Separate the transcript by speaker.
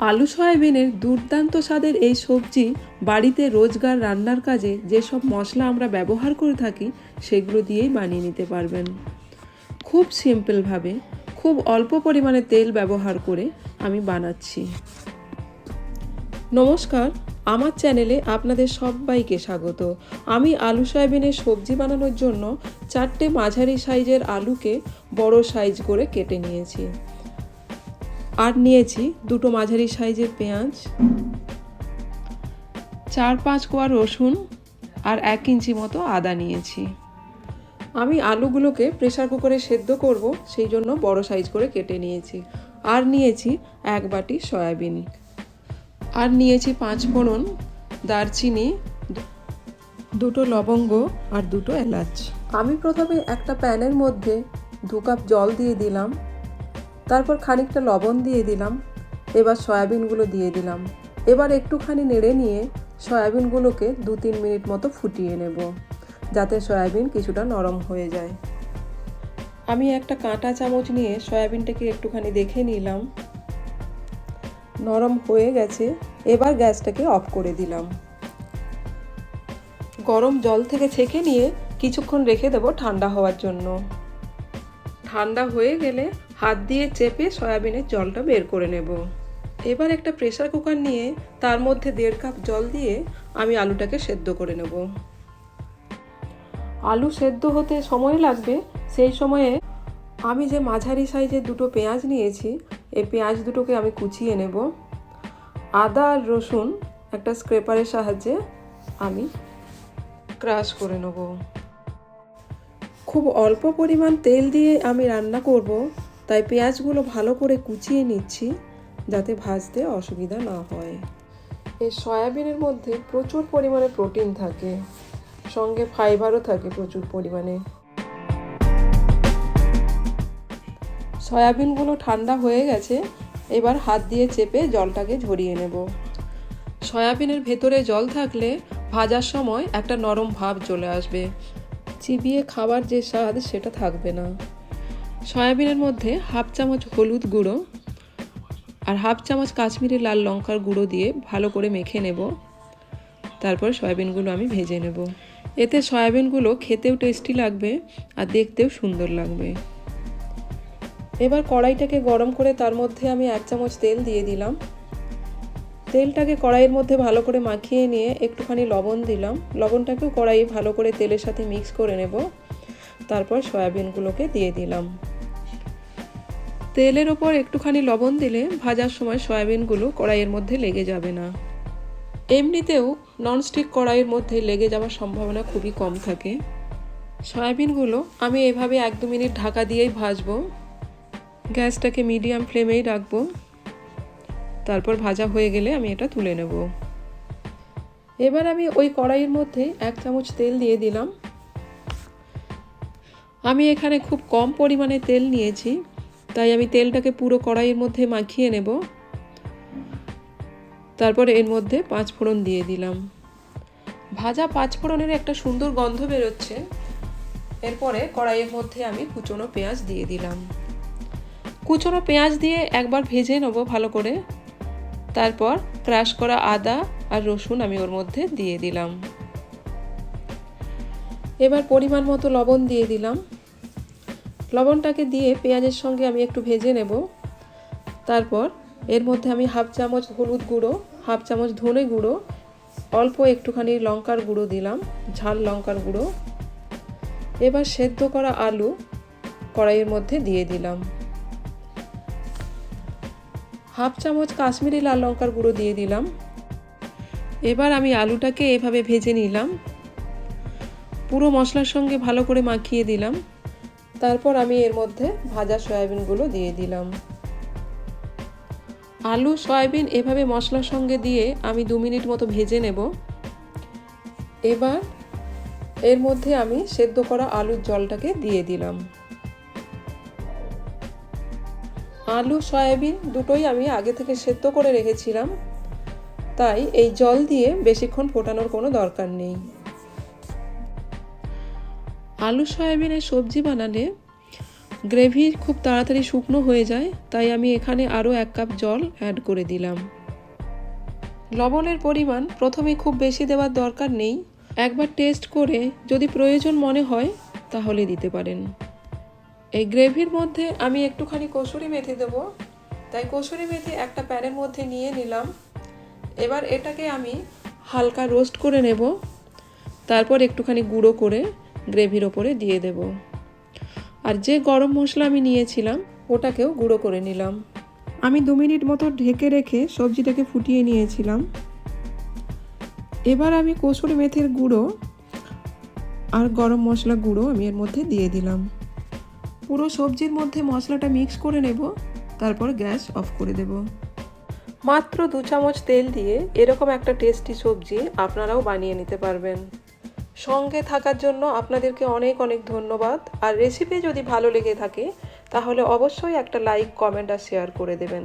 Speaker 1: আলু সয়াবিনের দুর্দান্ত স্বাদের এই সবজি বাড়িতে রোজগার রান্নার কাজে যেসব মশলা আমরা ব্যবহার করে থাকি, সেগুলো দিয়েই বানিয়ে নিতে পারবেন। খুব সিম্পলভাবে, খুব অল্প পরিমাণে তেল ব্যবহার করে আমি বানাচ্ছি। নমস্কার, আমার চ্যানেলে আপনাদের সবাইকে স্বাগত। আমি আলু সয়াবিনের সবজি বানানোর জন্য চারটে মাঝারি সাইজের আলুকে বড় সাইজ করে কেটে নিয়েছি। আর নিয়েছি দুটো মাঝারি সাইজের পেঁয়াজ, চার পাঁচ কোয়া রসুন আর এক ইঞ্চি মতো আদা নিয়েছি। আমি আলুগুলোকে প্রেশার কুকারে সেদ্ধ করব, সেই জন্য বড় সাইজ করে কেটে নিয়েছি। আর নিয়েছি এক বাটি সয়াবিন। আর নিয়েছি পাঁচ ফোড়ন দারচিনি, দুটো লবঙ্গ আর দুটো এলাচ। আমি প্রথমে একটা প্যানের মধ্যে দু কাপ জল দিয়ে দিলাম। তারপর খানিকটা লবণ দিয়ে দিলাম, এবার সয়াবিনগুলো দিয়ে দিলাম। এবার একটুখানি নেড়ে নিয়ে সয়াবিনগুলোকে দু তিন মিনিট মতো ফুটিয়ে নেব, যাতে সয়াবিন কিছুটা নরম হয়ে যায়। আমি একটা কাঁটা চামচ নিয়ে সয়াবিনটাকে একটুখানি দেখে নিলাম। নরম হয়ে গেছে, এবার গ্যাসটাকে অফ করে দিলাম। গরম জল থেকে ছেঁকে নিয়ে কিছুক্ষণ রেখে দেবো ঠান্ডা হওয়ার জন্য। ঠান্ডা হয়ে গেলে হাত দিয়ে চেপে সয়াবিনের জলটা বের করে নেব। এবার একটা প্রেসার কুকার নিয়ে তার মধ্যে দেড় কাপ জল দিয়ে আমি আলুটাকে সেদ্ধ করে নেব। আলু সেদ্ধ হতে সময় লাগবে, সেই সময়ে আমি যে মাঝারি সাইজের দুটো পেঁয়াজ নিয়েছি, এই পেঁয়াজ দুটোকে আমি কুচিয়ে নেব। আদা আর রসুন একটা স্ক্রেপারের সাহায্যে আমি ক্রাশ করে নেব। খুব অল্প পরিমাণ তেল দিয়ে আমি রান্না করব। তাই পেঁয়াজগুলো ভালো করে কুচিয়ে নিচ্ছি যাতে ভাজতে অসুবিধা না হয়। এই সয়াবিনের মধ্যে প্রচুর পরিমাণে প্রোটিন থাকে, সঙ্গে ফাইবারও থাকে প্রচুর পরিমাণে। সয়াবিনগুলো ঠান্ডা হয়ে গেছে, এবার হাত দিয়ে চেপে জলটাকে ঝরিয়ে নেব। সয়াবিনের ভেতরে জল থাকলে ভাজার সময় একটা নরম ভাব চলে আসবে। চিবিয়ে খাবার যে স্বাদ সেটা থাকবে না। সয়াবিনের মধ্যে হাফ চামচ হলুদ গুঁড়ো আর হাফ চামচ কাশ্মীরি লাল লঙ্কার গুঁড়ো দিয়ে ভালো করে মেখে নেব। তারপর সয়াবিনগুলো আমি ভেজে নেব। এতে সয়াবিনগুলো খেতেও টেস্টি লাগবে আর দেখতেও সুন্দর লাগবে। এবার কড়াইটাকে গরম করে তার মধ্যে আমি এক চামচ তেল দিয়ে দিলাম। তেলটাকে কড়াইয়ের মধ্যে ভালো করে মাখিয়ে নিয়ে একটুখানি লবণ দিলাম। লবণটাকেও কড়াইয়ে ভালো করে তেলের সাথে মিক্স করে নেব। তারপর সয়াবিনগুলোকে দিয়ে দিলাম। তেলের ওপর একটুখানি লবণ দিলে ভাজার সময় সয়াবিনগুলো কড়াইয়ের মধ্যে লেগে যাবে না। এমনিতেও ননস্টিক কড়াইয়ের মধ্যে লেগে যাওয়ার সম্ভাবনা খুবই কম থাকে। সয়াবিনগুলো আমি এভাবে এক দু মিনিট ঢাকা দিয়েই ভাজবো। গ্যাসটাকে মিডিয়াম ফ্লেমেই রাখব। তারপর ভাজা হয়ে গেলে আমি এটা তুলে নেব। এবার আমি ওই কড়াইয়ের মধ্যে এক চামচ তেল দিয়ে দিলাম। আমি এখানে খুব কম পরিমাণে তেল নিয়েছি। তাই আমি তেলটাকে পুরো কড়াইয়ের মধ্যে মাখিয়ে নেব। তারপর এর মধ্যে পাঁচ ফোড়ন দিয়ে দিলাম। ভাজা পাঁচ ফোড়নের একটা সুন্দর গন্ধ বেরোচ্ছে। এরপরে কড়াইয়ের মধ্যে আমি কুচনো পেঁয়াজ দিয়ে দিলাম। কুচনো পেঁয়াজ দিয়ে একবার ভেজে নেব ভালো করে। তারপর ক্রাশ করা আদা আর রসুন আমি ওর মধ্যে দিয়ে দিলাম। এবার পরিমাণ মতো লবণ দিয়ে দিলাম। লবণটাকে দিয়ে পেঁয়াজের সঙ্গে আমি একটু ভেজে নেব। তারপর এর মধ্যে আমি হাফ চামচ হলুদ গুঁড়ো, হাফ চামচ ধনে গুঁড়ো, অল্প একটুখানি লঙ্কার গুঁড়ো দিলাম, ঝাল লঙ্কার গুঁড়ো। এবার সেদ্ধ করা আলু কড়াইয়ের মধ্যে দিয়ে দিলাম। হাফ চামচ কাশ্মীরি লাল লঙ্কার গুঁড়ো দিয়ে দিলাম। এবার আমি আলুটাকে এভাবে ভেজে নিলাম। পুরো মশলার সঙ্গে ভালো করে মাখিয়ে দিলাম। তারপর আমি এর মধ্যে ভাজা সয়াবিনগুলো দিয়ে দিলাম। আলু, সয়াবিন এভাবে মশলার সঙ্গে দিয়ে আমি দু মিনিট মতো ভেজে নেব। এবার এর মধ্যে আমি সেদ্ধ করা আলুর জলটাকে দিয়ে দিলাম। আলু, সয়াবিন দুটোই আমি আগে থেকে সেদ্ধ করে রেখেছিলাম। তাই এই জল দিয়ে বেশিক্ষণ ফোটানোর কোনো দরকার নেই। আলু সয়াবিনের সবজি বানালে গ্রেভি খুব তাড়াতাড়ি শুকনো হয়ে যায়, তাই আমি এখানে আরও এক কাপ জল অ্যাড করে দিলাম। লবণের পরিমাণ প্রথমে খুব বেশি দেওয়ার দরকার নেই। একবার টেস্ট করে যদি প্রয়োজন মনে হয়, তাহলে দিতে পারেন। এই গ্রেভির মধ্যে আমি একটুখানি কসুরি মেথি দেবো, তাই কসুরি মেথি একটা প্যানের মধ্যে নিয়ে নিলাম। এবার এটাকে আমি হালকা রোস্ট করে নেব, তারপর একটুখানি গুঁড়ো করে গ্রেভির ওপরে দিয়ে দেব। আর যে গরম মশলা আমি নিয়েছিলাম ওটাকেও গুঁড়ো করে নিলাম। আমি দু মিনিট মতো ঢেকে রেখে সবজিটাকে ফুটিয়ে নিয়েছিলাম। এবার আমি কসুরি মেথের গুঁড়ো আর গরম মশলা গুঁড়ো আমি এর মধ্যে দিয়ে দিলাম। পুরো সবজির মধ্যে মশলাটা মিক্স করে নেব তারপর গ্যাস অফ করে দেব। মাত্র দু চামচ তেল দিয়ে এরকম একটা টেস্টি সবজি আপনারাও বানিয়ে নিতে পারবেন। সঙ্গে থাকার জন্য আপনাদেরকে অনেক অনেক ধন্যবাদ। আর রেসিপি যদি ভালো লেগে থাকে, তাহলে অবশ্যই একটা লাইক কমেন্ট আর শেয়ার করে দেবেন।